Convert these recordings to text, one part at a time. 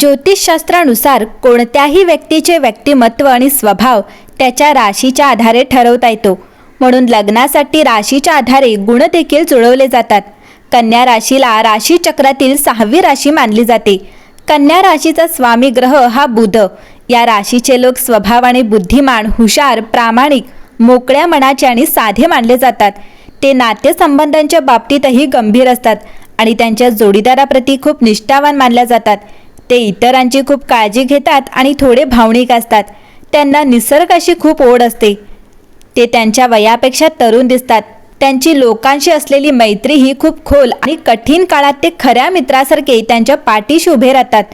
ज्योतिषशास्त्रानुसार कोणत्याही व्यक्तीचे व्यक्तिमत्व आणि स्वभाव त्याच्या राशीच्या आधारे ठरवता येतो. म्हणून लग्नासाठी राशीच्या आधारे गुण देखील जुळवले जातात. कन्या राशीला राशी चक्रातील सहावी राशी मानली जाते. कन्या राशीचा स्वामी ग्रह हा बुध. या राशीचे लोक स्वभाव आणि बुद्धिमान हुशार प्रामाणिक मोकळ्या मनाचे आणि साधे मानले जातात. ते नातेसंबंधांच्या बाबतीतही गंभीर असतात आणि त्यांच्या जोडीदाराप्रती खूप निष्ठावान मानल्या जातात. ते इतरांची खूप काळजी घेतात आणि थोडे भावनिक असतात. त्यांना निसर्गाशी खूप ओढ असते. ते त्यांच्या वयापेक्षा तरुण दिसतात. त्यांची लोकांशी असलेली मैत्री ही खूप खोल आणि कठीण काळात ते खऱ्या मित्रासारखे त्यांच्या पाठीशी उभे राहतात.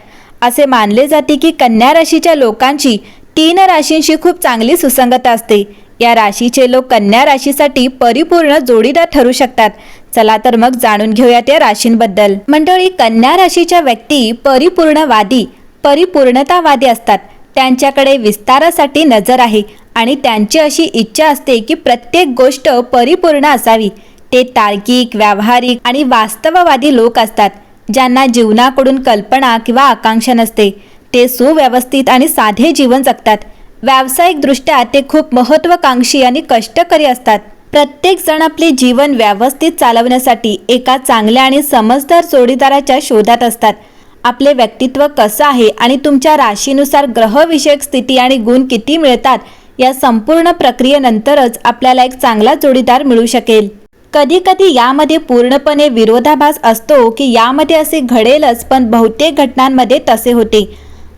असे मानले जाते की कन्या राशीच्या लोकांची तीन राशींशी खूप चांगली सुसंगता असते. या राशीचे लोक कन्या राशीसाठी परिपूर्ण जोडीदार ठरू शकतात. चला तर मग जाणून घेऊयात या राशींबद्दल. मंडळी कन्या राशीच्या व्यक्ती परिपूर्णवादी परिपूर्णतावादी असतात. त्यांच्याकडे विस्तारासाठी नजर आहे आणि त्यांची अशी इच्छा असते की प्रत्येक गोष्ट परिपूर्ण असावी. ते तार्किक व्यावहारिक आणि वास्तववादी लोक असतात ज्यांना जीवनाकडून कल्पना किंवा आकांक्षा नसते. ते सुव्यवस्थित आणि साधे जीवन जगतात. व्यावसायिकदृष्ट्या ते खूप महत्त्वाकांक्षी आणि कष्टकरी असतात. प्रत्येक जण आपले जीवन व्यवस्थित चालवण्यासाठी एका चांगल्या आणि समजदार जोडीदाराच्या शोधात असतात. आपले व्यक्तित्व कसं आहे आणि तुमच्या राशीनुसार ग्रहविषयक स्थिती आणि गुण किती मिळतात या संपूर्ण प्रक्रियेनंतरच आपल्याला एक चांगला जोडीदार मिळू शकेल. कधी कधी यामध्ये पूर्णपणे विरोधाभास असतो की यामध्ये असे घडेलच पण बहुतेक घटनांमध्ये तसे होते.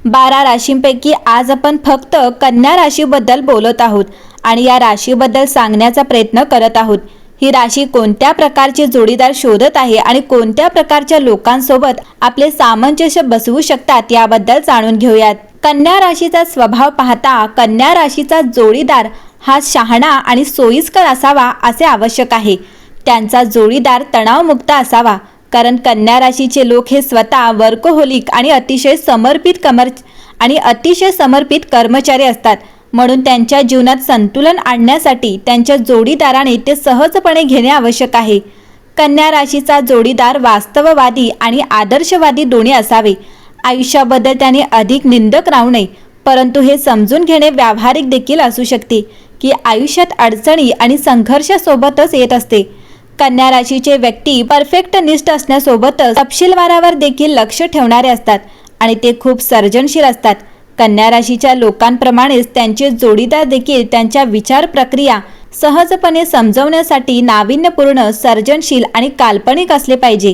बारा राशींपैकी आज आपण फक्त कन्या राशीबद्दल बोलत आहोत. आणि या राशीबद्दल सांगण्याचा प्रयत्न करत आहोत. ही राशी कोणत्या प्रकारचे जोडीदार शोधत आहे आणि कोणत्या प्रकारच्या लोकांसोबत आपले सामंजस्य बसवू शकतात याबद्दल जाणून घेऊयात. कन्या राशीचा स्वभाव पाहता कन्या राशीचा जोडीदार हा शहाणा आणि सोयीस्कर असावा असे आवश्यक आहे. त्यांचा जोडीदार तणावमुक्त असावा कारण कन्या राशीचे लोक हे स्वतः वर्कहोलिक आणि अतिशय समर्पित कमर आणि अतिशय समर्पित कर्मचारी असतात. म्हणून त्यांच्या जीवनात संतुलन आणण्यासाठी त्यांच्या जोडीदाराने ते सहजपणे घेणे आवश्यक आहे. कन्या राशीचा जोडीदार वास्तववादी आणि आदर्शवादी दोन्ही असावे. आयुष्याबद्दल त्याने अधिक निंदक राहू नये परंतु हे समजून घेणे व्यावहारिक देखील असू शकते की आयुष्यात अडचणी आणि संघर्षासोबतच येत असते. कन्या राशीचे व्यक्ती परफेक्ट निष्ठ असण्यासोबतच तपशीलवारावर देखील लक्ष ठेवणारे असतात आणि ते खूप सर्जनशील असतात. कन्या राशीच्या लोकांप्रमाणेच त्यांचे जोडीदार देखील त्यांच्या विचार प्रक्रिया सहजपणे समजवण्यासाठी नाविन्यपूर्ण सर्जनशील आणि काल्पनिक असले पाहिजे.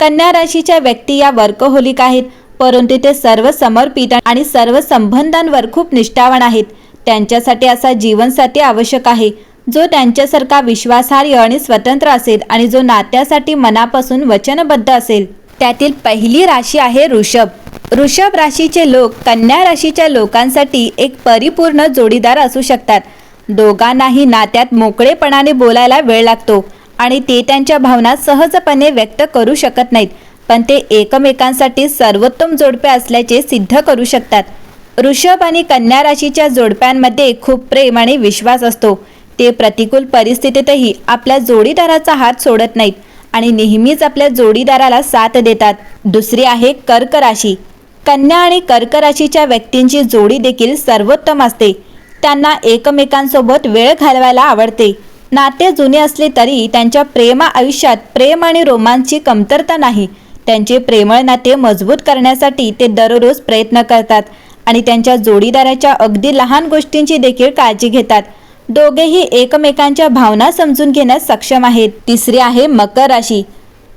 कन्या राशीच्या व्यक्ती या वर्कहोलिक आहेत परंतु ते सर्व समर्पित आणि सर्व संबंधांवर खूप निष्ठावान आहेत. त्यांच्यासाठी असा जीवनसाथी आवश्यक आहे जो त्यांच्यासारखा विश्वासार्ह आणि स्वतंत्र असेल आणि जो नात्यासाठी मनापासून वचनबद्ध असेल. त्यातील पहिली राशी आहे ऋषभ. ऋषभ राशीचे लोक कन्या राशीच्या लोकांसाठी एक परिपूर्ण जोडीदार असू शकतात. दोघांनाही नात्यात मोकळेपणाने बोलायला वेळ लागतो आणि ते त्यांच्या भावना सहजपणे व्यक्त करू शकत नाहीत पण ते एकमेकांसाठी सर्वोत्तम जोडपे असल्याचे सिद्ध करू शकतात. ऋषभ आणि कन्या राशीच्या जोडप्यांमध्ये खूप प्रेम आणि विश्वास असतो. ते प्रतिकूल परिस्थितीतही आपल्या जोडीदाराचा हात सोडत नाहीत आणि नेहमीच आपल्या जोडीदाराला साथ देतात. दुसरी आहे कर्क राशी. कन्या आणि कर्क राशीच्या व्यक्तींची जोडी देखील सर्वोत्तम असते. त्यांना एकमेकांसोबत वेळ घालवायला आवडते. नाते जुने असले तरी त्यांच्या प्रेम आयुष्यात प्रेम आणि रोमांची कमतरता नाही. त्यांचे प्रेमळ नाते मजबूत करण्यासाठी ते दररोज प्रयत्न करतात आणि त्यांच्या जोडीदाराच्या अगदी लहान गोष्टींची देखील काळजी घेतात. दोघेही एकमेकांच्या भावना समजून घेण्यास सक्षम आहेत. तिसरी आहे मकर राशी.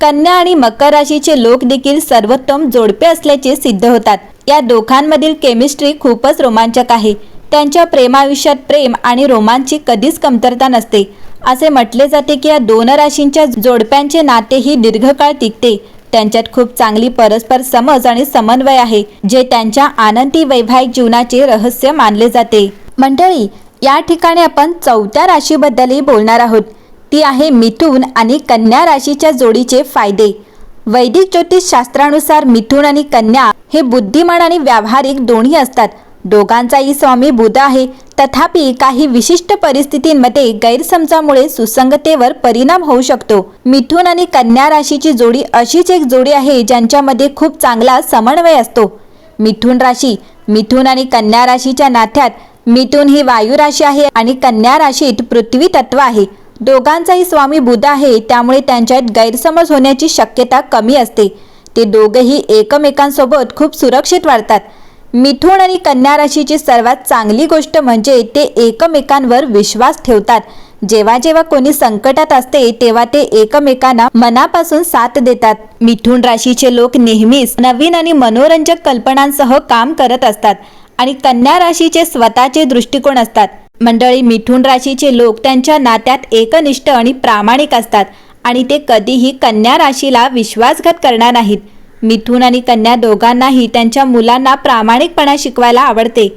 कन्या आणि मकर राशीचे लोक देखील सर्वोत्तम जोडपे असल्याचे सिद्ध होतात. या दोघांमधील केमिस्ट्री खूपच रोमांचक आहे. त्यांच्या प्रेमायुष्यात प्रेम आणि रोमांची कधीच कमतरता नसते. असे म्हटले जाते की या दोन राशींच्या जोडप्यांचे नातेही दीर्घकाळ टिकते. त्यांच्यात खूप चांगली परस्पर समज आणि समन्वय आहे जे त्यांच्या आनंदी वैवाहिक जीवनाचे रहस्य मानले जाते. मंडळी या ठिकाणी आपण चौथ्या राशीबद्दलही बोलणार आहोत. ती आहे मिथून आणि कन्या राशीच्या जोडीचे फायदे. वैदिक ज्योतिष शास्त्रानुसार आणि कन्या हे बुद्धिमान आणि व्यावहारिक दोन्ही असतात. दोघांचाही स्वामी बुध आहे. तथापि काही विशिष्ट परिस्थितींमध्ये गैरसमजामुळे सुसंगतेवर परिणाम होऊ शकतो. मिथुन आणि कन्या राशीची जोडी अशीच एक जोडी आहे ज्यांच्यामध्ये खूप चांगला समन्वय असतो. मिथून राशी मिथून आणि कन्या राशीच्या नात्यात मिथून ही वायू राशी आहे आणि कन्या राशीत पृथ्वी तत्व आहे. दोघांचाही स्वामी बुध आहे त्यामुळे त्यांच्यात गैरसमज होण्याची शक्यता कमी असते. ते दोघेही एकमेकांसोबत खूप सुरक्षित वाढतात. मिथुन आणि कन्या राशीची सर्वात चांगली गोष्ट म्हणजे ते एकमेकांवर विश्वास ठेवतात. जेव्हा जेव्हा कोणी संकटात असते तेव्हा ते एकमेकांना मनापासून साथ देतात. मिथुन राशीचे लोक नेहमीच नवीन आणि मनोरंजक कल्पनांसह काम करत असतात आणि कन्या राशीचे स्वतःचे दृष्टिकोन असतात. मंडळी मिथुन राशीचे लोक त्यांच्या नात्यात एकनिष्ठ आणि प्रामाणिक असतात आणि ते कधीही कन्या राशीला विश्वासघात करणार नाहीत. मिथुन आणि कन्या दोघांनाही त्यांच्या मुलांना प्रामाणिकपणा शिकवायला आवडते.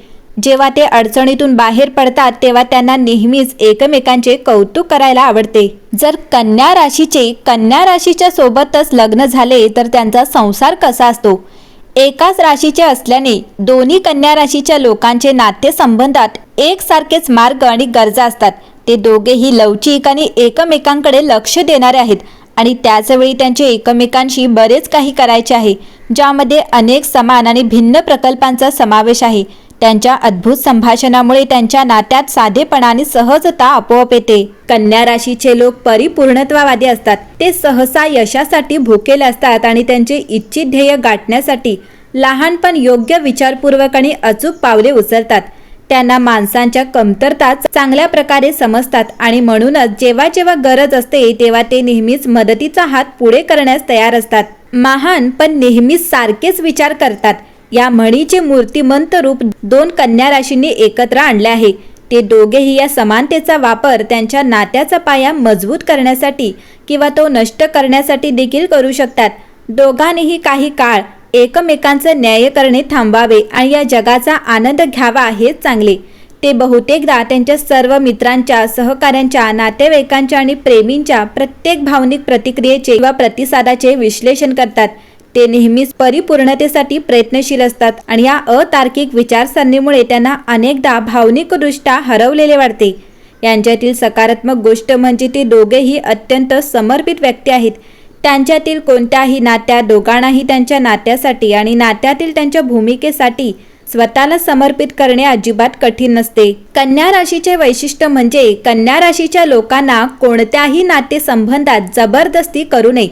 जेव्हा ते अडचणीतून बाहेर पडतात तेव्हा त्यांना नेहमीच एकमेकांचे कौतुक करायला आवडते. जर कन्या राशीचे कन्या राशीच्या सोबतच लग्न झाले तर त्यांचा संसार कसा असतो? एकाच राशीचे असल्याने दोन्ही कन्या राशीच्या लोकांचे नातेसंबंधात एकसारखेच मार्ग आणि गरजा असतात. ते दोघेही लवचिक आणि एकमेकांकडे लक्ष देणारे आहेत आणि त्याचवेळी त्यांचे एकमेकांशी बरेच काही करायचे आहे ज्यामध्ये अनेक समान आणि भिन्न प्रकल्पांचा समावेश आहे. त्यांच्या अद्भुत संभाषणामुळे त्यांच्या नात्यात साधेपणाने सहजता आपोआप येते. कन्या राशीचे लोक परिपूर्णत्ववादी असतात. ते सहसा यशासाठी भुकेले असतात आणि त्यांचे इच्छित ध्येय गाठण्यासाठी लहानपण योग्य विचारपूर्वक आणि अचूक पावले उचलतात. त्यांना माणसांच्या कमतरता चांगल्या प्रकारे समजतात आणि म्हणूनच जेव्हा जेव्हा गरज असते तेव्हा ते नेहमीच मदतीचा हात पुढे करण्यास तयार असतात. महान पण नेहमीच सारखेच विचार करतात. या म्हणीचे मूर्तिमंत रूप दोन कन्या राशींनी एकत्र आणले आहे. ते दोघेही या समानतेचा वापर त्यांच्या नात्याचा पाया मजबूत करण्यासाठी किंवा तो नष्ट करण्यासाठी देखील करू शकतात. दोघांनीही काही काळ एकमेकांचं न्याय करणे थांबावे आणि या जगाचा आनंद घ्यावा हेच चांगले ते बहुतेकदा त्यांच्या सर्व मित्रांच्या सहकाऱ्यांच्या नातेवाईकांच्या आणि प्रेमींच्या प्रत्येक भावनिक प्रतिक्रियेचे किंवा प्रतिसादाचे विश्लेषण करतात. ते नेहमीच परिपूर्णतेसाठी प्रयत्नशील असतात आणि या अतार्किक विचारसरणीमुळे त्यांना अनेकदा भावनिकदृष्ट्या हरवलेले वाटते. यांच्यातील सकारात्मक गोष्ट म्हणजे ते दोघेही अत्यंत समर्पित व्यक्ती आहेत. त्यांच्यातील कोणत्याही नात्या दोघांनाही त्यांच्या नात्यासाठी आणि नात्यातील त्यांच्या भूमिकेसाठी स्वतःला समर्पित करणे अजिबात कठीण नसते. कन्या राशीचे वैशिष्ट्य म्हणजे कन्या राशीच्या लोकांना कोणत्याही नातेसंबंधात जबरदस्ती करू नये.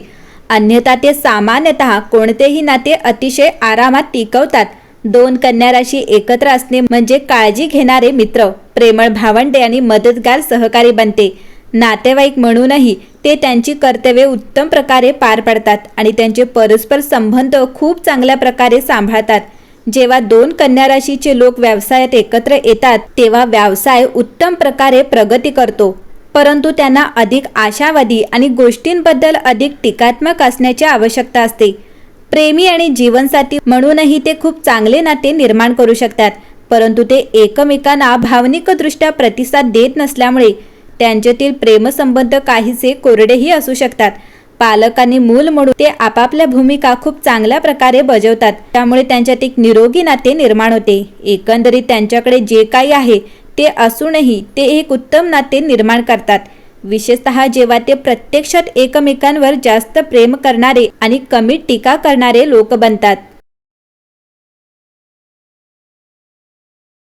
अन्यथा ते सामान्यतः कोणतेही नाते अतिशय आरामात टिकवतात. दोन कन्या राशी एकत्र असणे म्हणजे काळजी घेणारे मित्र. प्रेमळ भावंडे आणि मदतगार सहकारी बनते. नातेवाईक म्हणूनही ते त्यांची कर्तव्ये उत्तम प्रकारे पार पाडतात आणि त्यांचे परस्पर संबंध खूप चांगल्या प्रकारे सांभाळतात. जेव्हा दोन कन्या राशीचे लोक व्यवसायात एकत्र येतात तेव्हा व्यवसाय उत्तम प्रकारे प्रगती करतो. परंतु त्यांना अधिक आशावादी आणि गोष्टींबद्दल अधिक टीकात्मक असण्याची आवश्यकता असते. प्रेमी आणि जीवनसाथी म्हणूनही ते खूप चांगले नाते निर्माण करू शकतात परंतु ते एकमेकांना भावनिकदृष्ट्या प्रतिसाद देत नसल्यामुळे त्यांच्यातील प्रेमसंबंध काहीसे कोरडेही असू शकतात. पालक आणि मूल म्हणून ते आपापल्या भूमिका खूप चांगल्या प्रकारे बजावतात त्यामुळे त्यांच्यात एक निरोगी नाते निर्माण होते. एकंदरीत त्यांच्याकडे जे काही आहे ते असूनही ते एक उत्तम नाते निर्माण करतात. विशेषतः जेव्हा ते प्रत्यक्षात एकमेकांवर जास्त प्रेम करणारे आणि कमी टीका करणारे लोक बनतात.